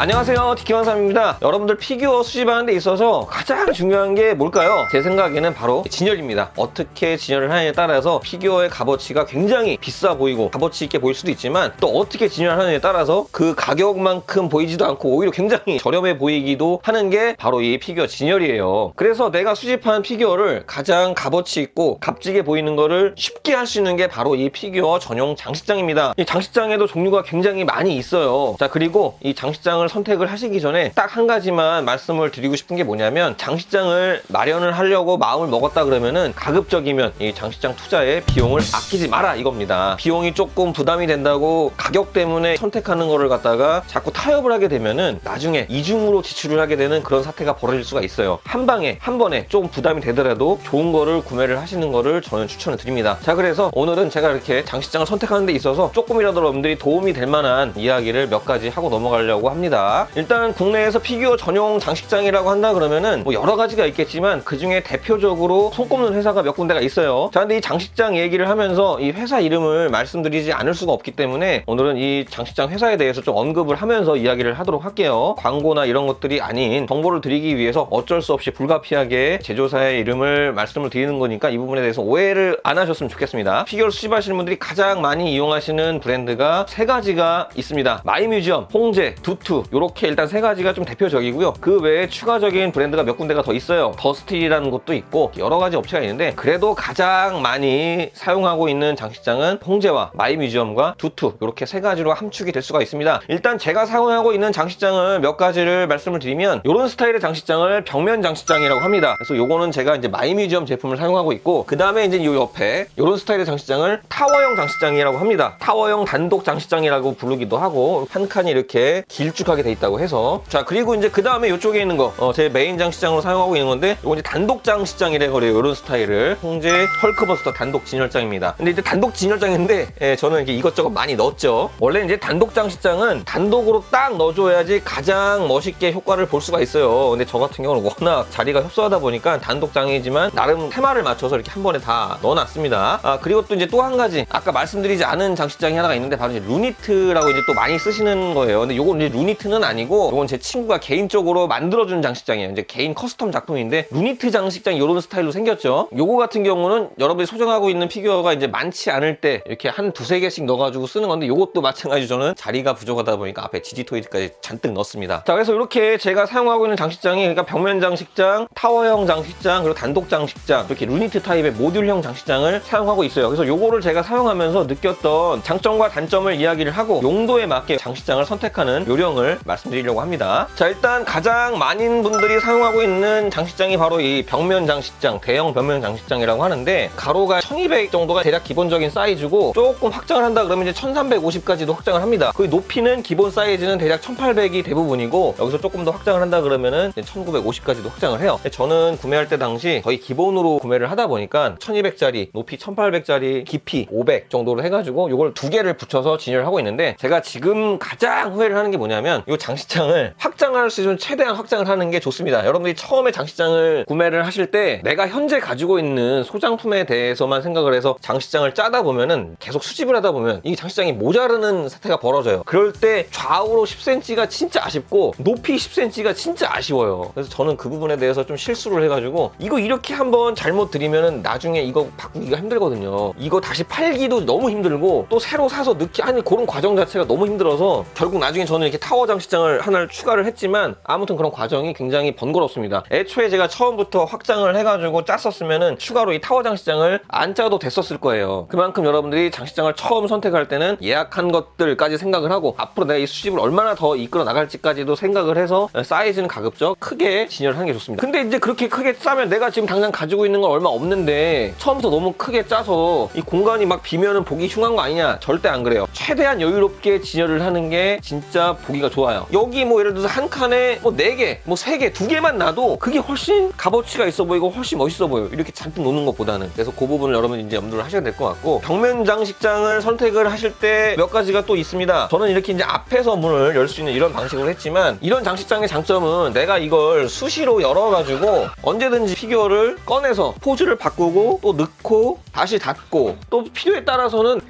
안녕하세요. 디키왕삼입니다. 여러분들 피규어 수집하는 데 있어서 가장 중요한 게 뭘까요? 제 생각에는 바로 진열입니다. 어떻게 진열을 하느냐에 따라서 피규어의 값어치가 굉장히 비싸 보이고 값어치 있게 보일 수도 있지만 또 어떻게 진열하느냐에 따라서 그 가격만큼 보이지도 않고 오히려 굉장히 저렴해 보이기도 하는 게 바로 이 피규어 진열이에요. 그래서 내가 수집한 피규어를 가장 값어치 있고 값지게 보이는 거를 쉽게 할 수 있는 게 바로 이 피규어 전용 장식장입니다. 이 장식장에도 종류가 굉장히 많이 있어요. 자 그리고 이 장식장을 선택을 하시기 전에 딱 한 가지만 말씀을 드리고 싶은 게 뭐냐면 장식장을 마련을 하려고 마음을 먹었다 그러면은 가급적이면 이 장식장 투자에 비용을 아끼지 마라 이겁니다. 비용이 조금 부담이 된다고 가격 때문에 선택하는 거를 갖다가 자꾸 타협을 하게 되면은 나중에 이중으로 지출을 하게 되는 그런 사태가 벌어질 수가 있어요. 한 방에 한 번에 조금 부담이 되더라도 좋은 거를 구매를 하시는 거를 저는 추천을 드립니다. 자 그래서 오늘은 제가 이렇게 장식장을 선택하는 데 있어서 조금이라도 여러분들이 도움이 될 만한 이야기를 몇 가지 하고 넘어가려고 합니다. 일단 국내에서 피규어 전용 장식장이라고 한다 그러면은 뭐 여러 가지가 있겠지만 그 중에 대표적으로 손꼽는 회사가 몇 군데가 있어요. 자, 근데 이 장식장 얘기를 하면서 이 회사 이름을 말씀드리지 않을 수가 없기 때문에 오늘은 이 장식장 회사에 대해서 좀 언급을 하면서 이야기를 하도록 할게요. 광고나 이런 것들이 아닌 정보를 드리기 위해서 어쩔 수 없이 불가피하게 제조사의 이름을 말씀을 드리는 거니까 이 부분에 대해서 오해를 안 하셨으면 좋겠습니다. 피규어를 수집하시는 분들이 가장 많이 이용하시는 브랜드가 세 가지가 있습니다. 마이뮤지엄, 홍제, 두투 이렇게 일단 세 가지가 좀 대표적이고요. 그 외에 추가적인 브랜드가 몇 군데가 더 있어요. 더스틸이라는 곳도 있고 여러 가지 업체가 있는데 그래도 가장 많이 사용하고 있는 장식장은 홍제와 마이뮤지엄과 두투 이렇게 세 가지로 함축이 될 수가 있습니다. 일단 제가 사용하고 있는 장식장을 몇 가지를 말씀을 드리면 이런 스타일의 장식장을 벽면 장식장이라고 합니다. 그래서 요거는 제가 이제 마이뮤지엄 제품을 사용하고 있고 그 다음에 이제 요 옆에 이런 스타일의 장식장을 타워형 장식장이라고 합니다. 타워형 단독 장식장이라고 부르기도 하고 한 칸이 이렇게 길쭉하게 돼 있다고 해서 자 그리고 이제 그 다음에 이쪽에 있는 거 어, 제 메인 장식장으로 사용하고 있는 건데 이건 이제 단독 장식장이래 그래요 이런 스타일을 홍제 헐크버스터 단독 진열장입니다. 근데 이제 단독 진열장인데 예, 저는 이렇게 이것저것 많이 넣었죠. 원래 이제 단독 장식장은 단독으로 딱 넣어줘야지 가장 멋있게 효과를 볼 수가 있어요. 근데 저 같은 경우는 워낙 자리가 협소하다 보니까 단독장이지만 나름 테마를 맞춰서 이렇게 한 번에 다 넣어놨습니다. 아 그리고 또 이제 또 한 가지 아까 말씀드리지 않은 장식장이 하나가 있는데 바로 이제 루니트라고 이제 또 많이 쓰시는 거예요. 근데 요건 이제 루니트 는 아니고 요건 제 친구가 개인적으로 만들어준 장식장이에요. 이제 개인 커스텀 작품인데 루니트 장식장 이런 스타일로 생겼죠. 요거 같은 경우는 여러분이 소장하고 있는 피규어가 이제 많지 않을 때 이렇게 한 두세 개씩 넣어가지고 쓰는 건데 요것도 마찬가지로 저는 자리가 부족하다 보니까 앞에 지지토이즈까지 잔뜩 넣습니다. 자 그래서 이렇게 제가 사용하고 있는 장식장이 그러니까 벽면 장식장, 타워형 장식장, 그리고 단독 장식장 이렇게 루니트 타입의 모듈형 장식장을 사용하고 있어요. 그래서 요거를 제가 사용하면서 느꼈던 장점과 단점을 이야기를 하고 용도에 맞게 장식장을 선택하는 요령을 말씀드리려고 합니다. 자 일단 가장 많은 분들이 사용하고 있는 장식장이 바로 이 벽면 장식장, 대형 벽면 장식장이라고 하는데 가로가 1200 정도가 대략 기본적인 사이즈고 조금 확장을 한다 그러면 이제 1350까지도 확장을 합니다. 그 높이는 기본 사이즈는 대략 1800이 대부분이고 여기서 조금 더 확장을 한다 그러면은 1950까지도 확장을 해요. 저는 구매할 때 당시 거의 기본으로 구매를 하다 보니까 1200짜리, 높이 1800짜리, 깊이 500 정도로 해가지고 이걸 두 개를 붙여서 진열을 하고 있는데 제가 지금 가장 후회를 하는 게 뭐냐면 이 장식장을 확장할 수 있으면 최대한 확장을 하는 게 좋습니다. 여러분들이 처음에 장식장을 구매를 하실 때 내가 현재 가지고 있는 소장품에 대해서만 생각을 해서 장식장을 짜다 보면은 계속 수집을 하다 보면 이 장식장이 모자르는 사태가 벌어져요. 그럴 때 좌우로 10cm가 진짜 아쉽고 높이 10cm가 진짜 아쉬워요. 그래서 저는 그 부분에 대해서 좀 실수를 해가지고 이거 이렇게 한번 잘못 드리면은 나중에 이거 바꾸기가 힘들거든요. 이거 다시 팔기도 너무 힘들고 또 새로 사서 넣기 하는 그런 과정 자체가 너무 힘들어서 결국 나중에 저는 이렇게 타워 장식장을 하나를 추가를 했지만 아무튼 그런 과정이 굉장히 번거롭습니다. 애초에 제가 처음부터 확장을 해가지고 짰었으면은 추가로 이 타워 장식장을 안 짜도 됐었을 거예요. 그만큼 여러분들이 장식장을 처음 선택할 때는 예약한 것들까지 생각을 하고 앞으로 내가 이 수집을 얼마나 더 이끌어 나갈지까지도 생각을 해서 사이즈는 가급적 크게 진열하는 게 좋습니다. 근데 이제 그렇게 크게 짜면 내가 지금 당장 가지고 있는 건 얼마 없는데 처음부터 너무 크게 짜서 이 공간이 막 비면은 보기 흉한 거 아니냐? 절대 안 그래요. 최대한 여유롭게 진열을 하는 게 진짜 보기가 좋 아요. 여기 뭐 예를 들어서 한 칸에 뭐 네 개, 뭐 세 개, 두 개만 놔도 그게 훨씬 값어치가 있어 보이고 훨씬 멋있어 보여요. 이렇게 잔뜩 놓는 것보다는. 그래서 그 부분을 여러분 이제 염두를 하셔야 될 것 같고 벽면 장식장을 선택을 하실 때 몇 가지가 또 있습니다. 저는 이렇게 이제 앞에서 문을 열 수 있는 이런 방식으로 했지만 이런 장식장의 장점은 내가 이걸 수시로 열어가지고 언제든지 피규어를 꺼내서 포즈를 바꾸고 또 넣고 다시 닫고 또 필요에 따라서는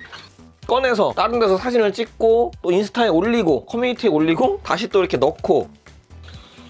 꺼내서 다른 데서 사진을 찍고 또 인스타에 올리고 커뮤니티에 올리고 다시 또 이렇게 넣고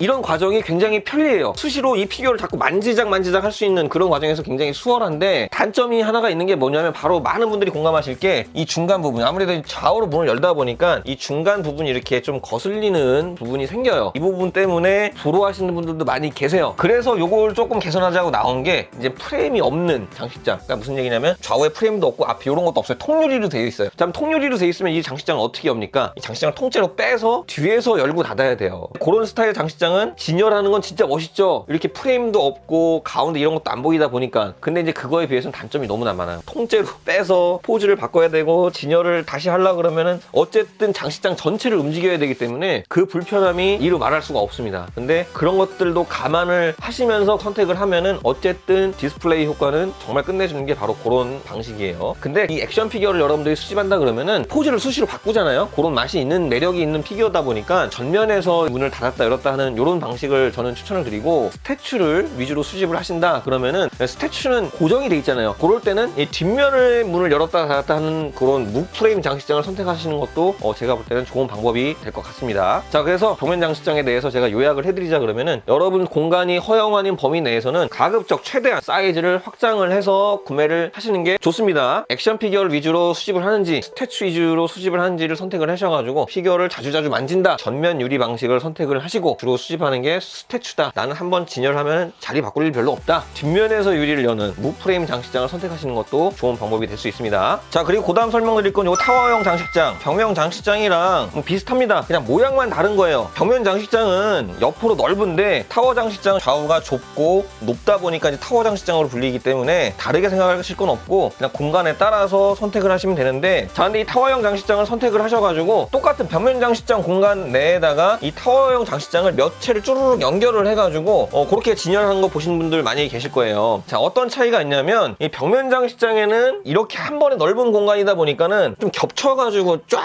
이런 과정이 굉장히 편리해요. 수시로 이 피규어를 자꾸 만지작 만지작 할 수 있는 그런 과정에서 굉장히 수월한데 단점이 하나가 있는 게 뭐냐면 바로 많은 분들이 공감하실 게 이 중간 부분 아무래도 좌우로 문을 열다 보니까 이 중간 부분이 이렇게 좀 거슬리는 부분이 생겨요. 이 부분 때문에 불호하시는 분들도 많이 계세요. 그래서 요걸 조금 개선하자고 나온 게 이제 프레임이 없는 장식장. 그러니까 무슨 얘기냐면 좌우에 프레임도 없고 앞에 이런 것도 없어요. 통유리로 되어 있어요. 자, 그럼 통유리로 되어 있으면 이 장식장을 어떻게 엽니까? 이 장식장을 통째로 빼서 뒤에서 열고 닫아야 돼요. 그런 스타일의 장식장 은 진열하는 건 진짜 멋있죠. 이렇게 프레임도 없고 가운데 이런 것도 안 보이다 보니까 근데 이제 그거에 비해서는 단점이 너무나 많아요. 통째로 빼서 포즈를 바꿔야 되고 진열을 다시 하려 그러면은 어쨌든 장식장 전체를 움직여야 되기 때문에 그 불편함이 이루 말할 수가 없습니다. 근데 그런 것들도 감안을 하시면서 선택을 하면은 어쨌든 디스플레이 효과는 정말 끝내주는 게 바로 그런 방식이에요. 근데 이 액션 피규어를 여러분들이 수집한다 그러면은 포즈를 수시로 바꾸잖아요. 그런 맛이 있는 매력이 있는 피규어다 보니까 전면에서 문을 닫았다 열었다 하는 이런 방식을 저는 추천을 드리고 스태츄를 위주로 수집을 하신다 그러면은 스태츄는 고정이 돼 있잖아요. 그럴 때는 이 뒷면을 문을 열었다 닫았다 하는 그런 무프레임 장식장을 선택하시는 것도 어, 제가 볼 때는 좋은 방법이 될 것 같습니다. 자 그래서 벽면 장식장에 대해서 제가 요약을 해드리자 그러면은 여러분 공간이 허용하는 범위 내에서는 가급적 최대한 사이즈를 확장을 해서 구매를 하시는 게 좋습니다. 액션 피규어를 위주로 수집을 하는지 스태츄 위주로 수집을 하는지를 선택을 하셔가지고 피규어를 자주자주 만진다 전면 유리 방식을 선택을 하시고 주로 수집 하는 게 스태츄다. 나는 한번 진열하면 자리 바꿀 일 별로 없다. 뒷면에서 유리를 여는 무프레임 장식장을 선택하시는 것도 좋은 방법이 될 수 있습니다. 자 그리고 그 다음 설명드릴 건 이 타워형 장식장. 벽면 장식장이랑 뭐 비슷합니다. 그냥 모양만 다른 거예요. 벽면 장식장은 옆으로 넓은데 타워 장식장은 좌우가 좁고 높다 보니까 이제 타워 장식장으로 불리기 때문에 다르게 생각하실 건 없고 그냥 공간에 따라서 선택을 하시면 되는데 자 근데 이 타워형 장식장을 선택을 하셔가지고 똑같은 벽면 장식장 공간 내에다가 이 타워형 장식장을 몇 채를 쭈루룩 연결을 해가지고 어, 그렇게 진열하는 거 보신 분들 많이 계실 거예요. 자 어떤 차이가 있냐면 이 벽면 장식장에는 이렇게 한 번에 넓은 공간이다 보니까는 좀 겹쳐가지고 쫙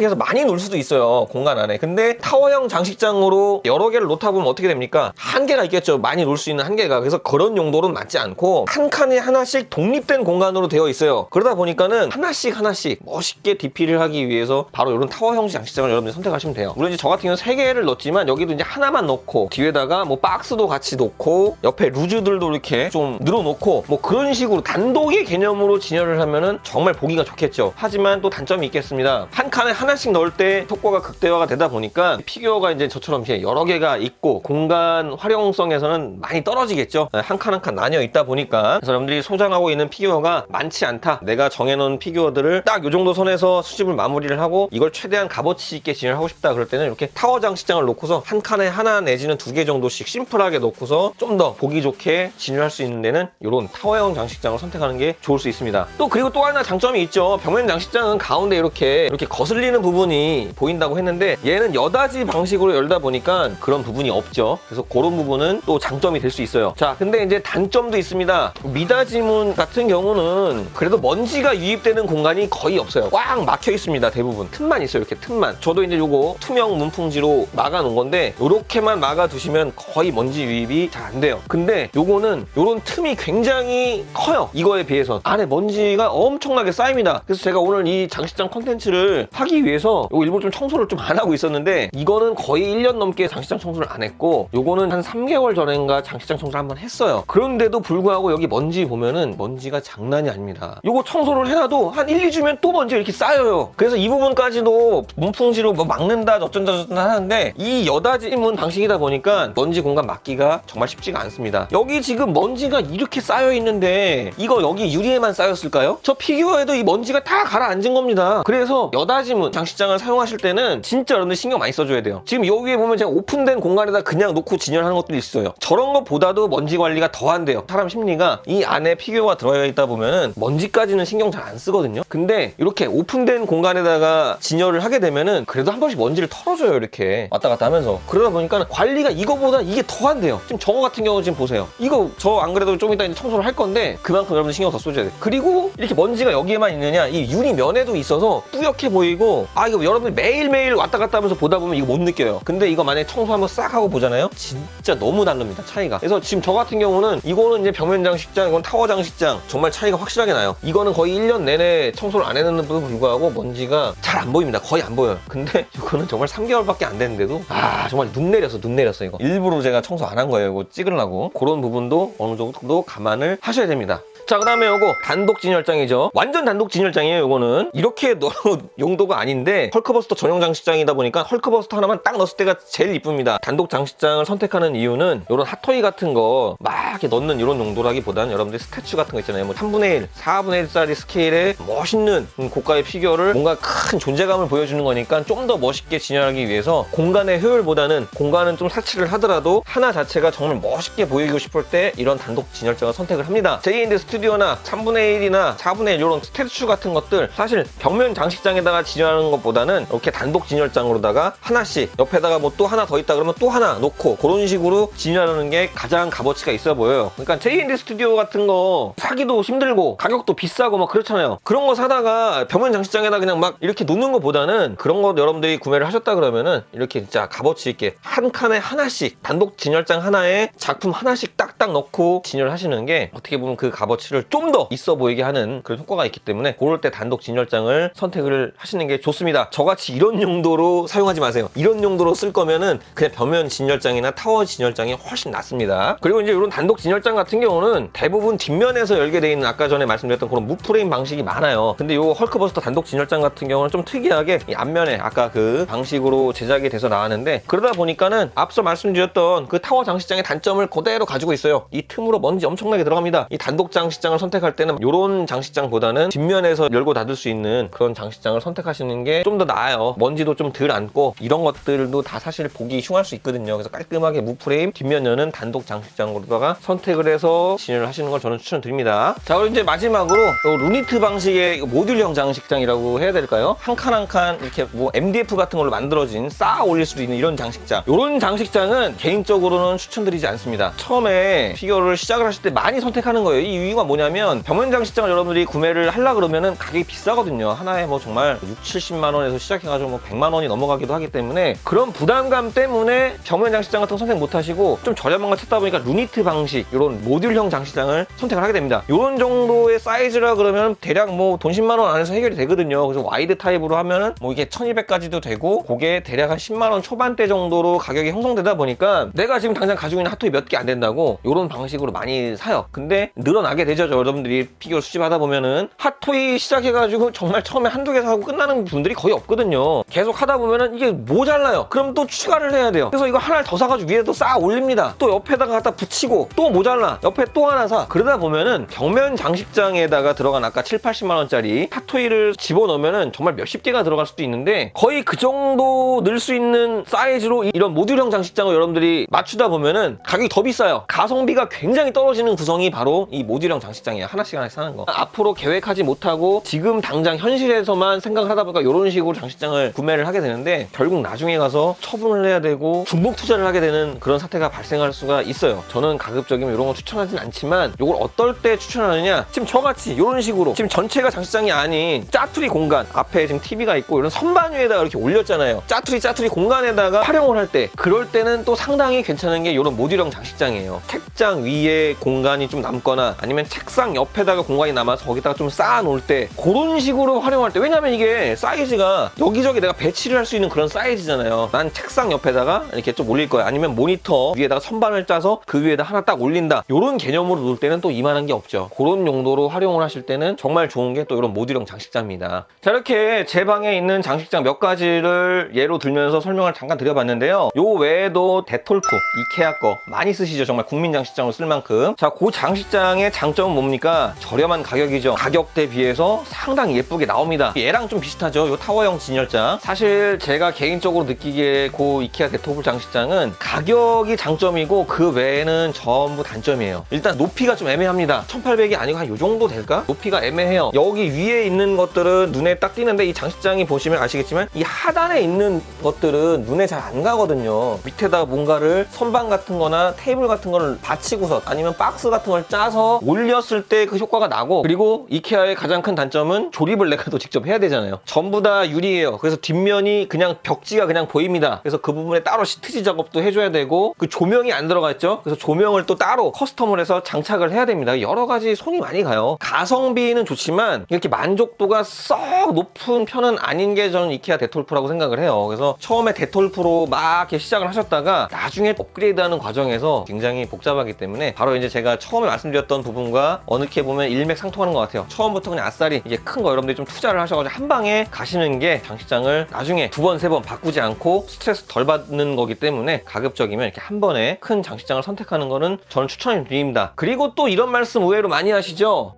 해서 많이 놀 수도 있어요 공간 안에. 근데 타워형 장식장으로 여러 개를 놓다 보면 어떻게 됩니까? 한계가 있겠죠. 많이 놀 수 있는 한계가. 그래서 그런 용도로는 맞지 않고 한 칸에 하나씩 독립된 공간으로 되어 있어요. 그러다 보니까는 하나씩 하나씩 멋있게 DP를 하기 위해서 바로 이런 타워형 장식장을 여러분들 선택하시면 돼요. 물론 이제 저 같은 경우는 세 개를 넣었지만 여기도 이제 하나만 넣고 뒤에다가 뭐 박스도 같이 놓고 옆에 루즈들도 이렇게 좀 늘어놓고 뭐 그런 식으로 단독의 개념으로 진열을 하면은 정말 보기가 좋겠죠. 하지만 또 단점이 있겠습니다. 한 칸에 하나씩 넣을 때 효과가 극대화가 되다 보니까 피규어가 이제 저처럼 이렇게 여러 개가 있고 공간 활용성에서는 많이 떨어지겠죠. 한 칸 한 칸 나뉘어 있다 보니까 여러분들이 소장하고 있는 피규어가 많지 않다. 내가 정해놓은 피규어들을 딱이 정도 선에서 수집을 마무리를 하고 이걸 최대한 값어치 있게 진열하고 싶다 그럴 때는 이렇게 타워 장식장을 놓고서 한 칸에 하나 내지는 두 개 정도씩 심플하게 놓고서 좀 더 보기 좋게 진열할 수 있는 데는 이런 타워형 장식장을 선택하는 게 좋을 수 있습니다. 또 그리고 또 하나 장점이 있죠. 벽면 장식장은 가운데 이렇게 이렇게 거슬리는 부분이 보인다고 했는데 얘는 여닫이 방식으로 열다 보니까 그런 부분이 없죠. 그래서 그런 부분은 또 장점이 될 수 있어요. 자 근데 이제 단점도 있습니다. 미닫이문 같은 경우는 그래도 먼지가 유입되는 공간이 거의 없어요. 꽉 막혀 있습니다 대부분. 틈만 있어요 이렇게 틈만. 저도 이제 요거 투명 문풍지로 막아 놓은 건데 요 렇게만 막아 두시면 거의 먼지 유입이 잘 안 돼요. 근데 요거는 요런 틈이 굉장히 커요. 이거에 비해서. 안에 먼지가 엄청나게 쌓입니다. 그래서 제가 오늘 이 장식장 컨텐츠를 하기 위해서 요거 일부러 좀 청소를 좀 안 하고 있었는데 이거는 거의 1년 넘게 장식장 청소를 안 했고 요거는 한 3개월 전인가 장식장 청소를 한번 했어요. 그런데도 불구하고 여기 먼지 보면은 먼지가 장난이 아닙니다. 요거 청소를 해놔도 한 1, 2주면 또 먼지가 이렇게 쌓여요. 그래서 이 부분까지도 문풍지로 뭐 막는다 어쩐다 저쩐다 하는데 이 여닫 이문 방식이다 보니까 먼지 공간 막기가 정말 쉽지가 않습니다. 여기 지금 먼지가 이렇게 쌓여 있는데 이거 여기 유리에만 쌓였을까요? 저 피규어에도 이 먼지가 다 가라앉은 겁니다. 그래서 여닫이문 장식장을 사용하실 때는 진짜 여러분들 신경 많이 써줘야 돼요. 지금 여기에 보면 제가 오픈된 공간에다 그냥 놓고 진열하는 것들이 있어요. 저런 것보다도 먼지 관리가 더 안 돼요. 사람 심리가 이 안에 피규어가 들어가 있다 보면은 먼지까지는 신경 잘 안 쓰거든요. 근데 이렇게 오픈된 공간에다가 진열을 하게 되면은 그래도 한 번씩 먼지를 털어줘요 이렇게 왔다 갔다 하면서. 그러다 보니까 관리가 이거보다 이게 더안 돼요. 지금 저거 같은 경우 지금 보세요. 이거 저 안 그래도 좀 이따 이제 청소를 할 건데 그만큼 여러분 신경 더 쏘셔야 돼요. 그리고 이렇게 먼지가 여기에만 있느냐 이 유리 면에도 있어서 뿌옇게 보이고 아 이거 여러분들 매일매일 왔다 갔다 하면서 보다 보면 이거 못 느껴요. 근데 이거 만약에 청소 한번 싹 하고 보잖아요. 진짜 너무 다릅니다. 차이가. 그래서 지금 저 같은 경우는 이거는 이제 벽면 장식장, 이건 타워 장식장 정말 차이가 확실하게 나요. 이거는 거의 1년 내내 청소를 안 했는데도 불구하고 먼지가 잘 안 보입니다. 거의 안 보여요. 근데 이거는 정말 3개월밖에 안 됐는데도 아 정말 눈 내렸어 눈 내렸어 이거. 일부러 제가 청소 안 한 거예요. 이거 찍으려고. 그런 부분도 어느 정도 감안을 하셔야 됩니다. 자, 그 다음에 요거 단독 진열장이죠. 완전 단독 진열장이에요, 요거는. 이렇게 넣을 용도가 아닌데, 헐크버스터 전용 장식장이다 보니까 헐크버스터 하나만 딱 넣었을 때가 제일 이쁩니다. 단독 장식장을 선택하는 이유는 요런 핫토이 같은 거 막 넣는 이런 용도라기보다는 여러분들 스태츄 같은 거 있잖아요. 뭐 3분의 1, 4분의 1짜리 스케일의 멋있는 음, 고가의 피규어를 뭔가 큰 존재감을 보여주는 거니까 좀 더 멋있게 진열하기 위해서 공간의 효율보다는 공간은 좀 사치를 하더라도 하나 자체가 정말 멋있게 보이고 싶을 때 이런 단독 진열장을 선택을 합니다. 제이인드 스튜 디오나 3분의 1이나 4분의 1 이런 스태츄 같은 것들 사실 벽면 장식장에다가 진열하는 것보다는 이렇게 단독 진열장으로다가 하나씩 옆에다가 뭐 또 하나 더 있다 그러면 또 하나 놓고 그런 식으로 진열하는 게 가장 값어치가 있어 보여요. 그러니까 제이인드 스튜디오 같은 거 사기도 힘들고 가격도 비싸고 막 그렇잖아요. 그런 거 사다가 벽면 장식장에다 그냥 막 이렇게 놓는 것보다는 그런 거 여러분들이 구매를 하셨다 그러면은 이렇게 진짜 값어치 있게 한 칸에 하나씩 단독 진열장 하나에 작품 하나씩 딱딱 넣고 진열하시는 게 어떻게 보면 그 값어치 를 좀 더 있어 보이게 하는 그런 효과가 있기 때문에 그럴 때 단독 진열장을 선택을 하시는 게 좋습니다. 저같이 이런 용도로 사용하지 마세요. 이런 용도로 쓸 거면은 그냥 벽면 진열장이나 타워 진열장이 훨씬 낫습니다. 그리고 이제 이런 단독 진열장 같은 경우는 대부분 뒷면에서 열게 돼 있는 아까 전에 말씀드렸던 그런 무프레임 방식이 많아요. 근데 이 헐크버스터 단독 진열장 같은 경우는 좀 특이하게 이 앞면에 아까 그 방식으로 제작이 돼서 나왔는데 그러다 보니까는 앞서 말씀드렸던 그 타워 장식장의 단점을 그대로 가지고 있어요. 이 틈으로 먼지 엄청나게 들어갑니다. 이 단독 장식 장을 선택할 때는 이런 장식장보다는 뒷면에서 열고 닫을 수 있는 그런 장식장을 선택하시는 게 좀 더 나아요. 먼지도 좀덜 앉고 이런 것들도 다 사실 보기 흉할 수 있거든요. 그래서 깔끔하게 무프레임 뒷면연은 단독 장식장으로다가 선택을 해서 진열을 하시는 걸 저는 추천드립니다. 자 그리고 이제 마지막으로 요 루니트 방식의 모듈형 장식장이라고 해야 될까요? 한 칸 한 칸 이렇게 뭐 MDF 같은 걸로 만들어진 쌓아 올릴 수도 있는 이런 장식장. 이런 장식장은 개인적으로는 추천드리지 않습니다. 처음에 피규어를 시작을 하실 때 많이 선택하는 거예요. 이 이유가 뭐냐면 벽면 장식장을 여러분들이 구매를 하려 그러면은 가격이 비싸거든요. 하나에 뭐 정말 6, 70만 원에서 시작해가지고 뭐 100만 원이 넘어가기도 하기 때문에 그런 부담감 때문에 벽면 장식장 같은 거 선택 못 하시고 좀 저렴한 거 찾다 보니까 루니트 방식 이런 모듈형 장식장을 선택을 하게 됩니다. 이런 정도의 사이즈라 그러면 대략 뭐 돈 10만 원 안에서 해결이 되거든요. 그래서 와이드 타입으로 하면은 뭐 이게 1200까지도 되고 그게 대략 한 10만 원 초반대 정도로 가격이 형성되다 보니까 내가 지금 당장 가지고 있는 핫토이 몇 개 안 된다고 이런 방식으로 많이 사요. 근데 늘어나게 되죠. 여러분들이 피규어 수집하다 보면은 핫토이 시작해가지고 정말 처음에 한두 개 사고 끝나는 분들이 거의 없거든요. 계속 하다 보면은 이게 모자라요. 그럼 또 추가를 해야 돼요. 그래서 이거 하나를 더 사가지고 위에 또 쌓아 올립니다. 또 옆에다가 갖다 붙이고 또 모자라. 옆에 또 하나 사. 그러다 보면은 벽면 장식장에다가 들어간 아까 7, 80만 원짜리 핫토이를 집어넣으면은 정말 몇십 개가 들어갈 수도 있는데 거의 그 정도 넣을 수 있는 사이즈로 이런 모듈형 장식장을 여러분들이 맞추다 보면은 가격이 더 비싸요. 가성비가 굉장히 떨어지는 구성이 바로 이 모듈형 장식장이에요. 하나씩 하나씩 사는 거. 앞으로 계획하지 못하고 지금 당장 현실에서만 생각을 하다 보니까 이런 식으로 장식장을 구매를 하게 되는데 결국 나중에 가서 처분을 해야 되고 중복 투자를 하게 되는 그런 사태가 발생할 수가 있어요. 저는 가급적이면 이런 거 추천하진 않지만 이걸 어떨 때 추천하느냐? 지금 저같이 이런 식으로 지금 전체가 장식장이 아닌 짜투리 공간 앞에 지금 TV가 있고 이런 선반 위에다가 이렇게 올렸잖아요. 짜투리 짜투리 공간에다가 활용을 할 때 그럴 때는 또 상당히 괜찮은 게 이런 모듈형 장식장이에요. 책장 위에 공간이 좀 남거나 아니면 책상 옆에다가 공간이 남아서 거기다가 좀 쌓아 놓을 때 그런 식으로 활용할 때 왜냐면 이게 사이즈가 여기저기 내가 배치를 할 수 있는 그런 사이즈잖아요. 난 책상 옆에다가 이렇게 좀 올릴 거야. 아니면 모니터 위에다가 선반을 짜서 그 위에다 하나 딱 올린다. 이런 개념으로 놓을 때는 또 이만한 게 없죠. 그런 용도로 활용을 하실 때는 정말 좋은 게 또 이런 모듈형 장식장입니다. 자 이렇게 제 방에 있는 장식장 몇 가지를 예로 들면서 설명을 잠깐 드려봤는데요. 요 외에도 데톨프, 이케아 거 많이 쓰시죠. 정말 국민 장식장으로 쓸 만큼 자, 그 장식장의 장점 은 뭡니까? 저렴한 가격이죠. 가격 대 비해서 상당히 예쁘게 나옵니다. 얘랑 좀 비슷하죠. 요 타워형 진열장. 사실 제가 개인적으로 느끼기에 그 이케아 데토블 장식장은 가격이 장점이고 그 외에는 전부 단점이에요. 일단 높이가 좀 애매합니다. 1800이 아니고 한 요 정도 될까? 높이가 애매해요. 여기 위에 있는 것들은 눈에 딱 띄는데 이 장식장이 보시면 아시겠지만 이 하단에 있는 것들은 눈에 잘 안 가거든요. 밑에다가 뭔가를 선반 같은 거나 테이블 같은 거를 받치고서 아니면 박스 같은 걸 짜서 올 렸을 때 그 효과가 나고 그리고 이케아의 가장 큰 단점은 조립을 내가 또 직접 해야 되잖아요. 전부 다 유리예요. 그래서 뒷면이 그냥 벽지가 그냥 보입니다. 그래서 그 부분에 따로 시트지 작업도 해줘야 되고 그 조명이 안 들어가 있죠. 그래서 조명을 또 따로 커스텀을 해서 장착을 해야 됩니다. 여러 가지 손이 많이 가요. 가성비는 좋지만 이렇게 만족도가 썩 높은 편은 아닌 게 저는 이케아 데톨프라고 생각을 해요. 그래서 처음에 데톨프로 막 이렇게 시작을 하셨다가 나중에 업그레이드하는 과정에서 굉장히 복잡하기 때문에 바로 이제 제가 처음에 말씀드렸던 부분과 어느 게 보면 일맥상통하는 것 같아요. 처음부터 그냥 아싸리 이게 큰 거 여러분들이 좀 투자를 하셔가지고 한 방에 가시는 게 장식장을 나중에 두 번, 세 번 바꾸지 않고 스트레스 덜 받는 거기 때문에 가급적이면 이렇게 한 번에 큰 장식장을 선택하는 거는 저는 추천을 드립니다. 그리고 또 이런 말씀 의외로 많이 하시죠?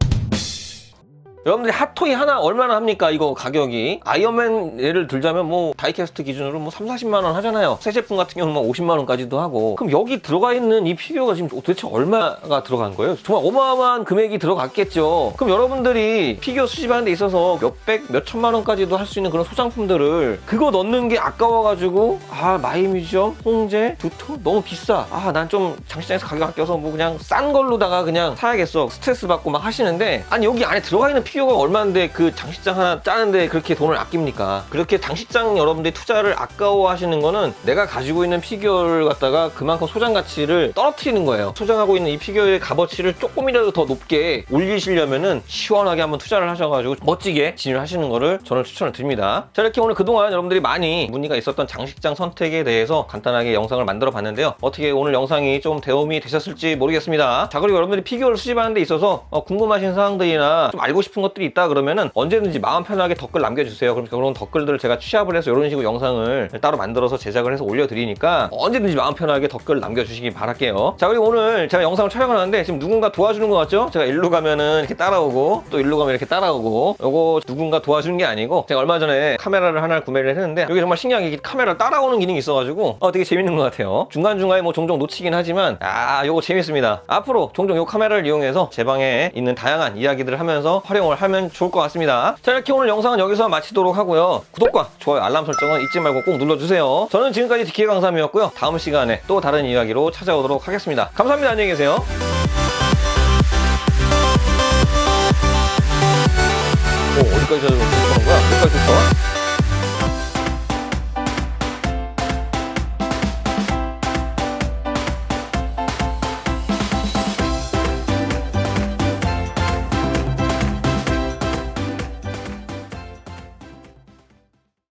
여러분들이 핫토이 하나 얼마나 합니까? 이거 가격이. 아이언맨 예를 들자면 뭐 다이캐스트 기준으로 뭐 3, 40만 원 하잖아요. 새 제품 같은 경우는 뭐 50만 원까지도 하고. 그럼 여기 들어가 있는 이 피규어가 지금 도대체 얼마가 들어간 거예요? 정말 어마어마한 금액이 들어갔겠죠. 그럼 여러분들이 피규어 수집하는 데 있어서 몇백, 몇천만 원까지도 할 수 있는 그런 소장품들을 그거 넣는 게 아까워가지고 아 마이뮤지엄, 홍제, 두토 너무 비싸. 아 난 좀 장시장에서 가격 아껴서 뭐 그냥 싼 걸로다가 그냥 사야겠어. 스트레스 받고 막 하시는데 아니 여기 안에 들어가 있는 피규어 가 얼마인데 그 장식장 하나 짜는데 그렇게 돈을 아낍니까? 그렇게 장식장 여러분들이 투자를 아까워 하시는 거는 내가 가지고 있는 피규어를 갖다가 그만큼 소장 가치를 떨어뜨리는 거예요. 소장하고 있는 이 피규어의 값어치를 조금이라도 더 높게 올리시려면은 시원하게 한번 투자를 하셔가지고 멋지게 진열하시는 거를 저는 추천을 드립니다. 자, 이렇게 오늘 그동안 여러분들이 많이 문의가 있었던 장식장 선택에 대해서 간단하게 영상을 만들어 봤는데요. 어떻게 오늘 영상이 좀 도움이 되셨을지 모르겠습니다. 자, 그리고 여러분들이 피규어를 수집하는 데 있어서 어, 궁금하신 사항들이나 좀 알고 싶은 것들이 있다 그러면은 언제든지 마음 편하게 댓글 남겨주세요. 그럼 그런 댓글들을 제가 취합을 해서 이런 식으로 영상을 따로 만들어서 제작을 해서 올려드리니까 언제든지 마음 편하게 댓글 남겨주시기 바랄게요. 자, 그리고 오늘 제가 영상을 촬영을 하는데 지금 누군가 도와주는 것 같죠? 제가 일로 가면은 이렇게 따라오고 또 일로 가면 이렇게 따라오고 요거 누군가 도와주는 게 아니고 제가 얼마 전에 카메라를 하나를 구매를 했는데 여기 정말 신기하게 이렇게 카메라를 따라오는 기능이 있어가지고 어, 되게 재밌는 것 같아요. 중간중간에 뭐 종종 놓치긴 하지만 아 요거 재밌습니다. 앞으로 종종 요 카메라를 이용해서 제 방에 있는 다양한 이야기들을 하면서 활용을 하면 좋을 것 같습니다. 자 이렇게 오늘 영상은 여기서 마치도록 하고요. 구독과 좋아요 알람 설정은 잊지 말고 꼭 눌러주세요. 저는 지금까지 디키의 강삼이었고요. 다음 시간에 또 다른 이야기로 찾아오도록 하겠습니다. 감사합니다. 안녕히 계세요. 오, 어디까지 찾아볼까?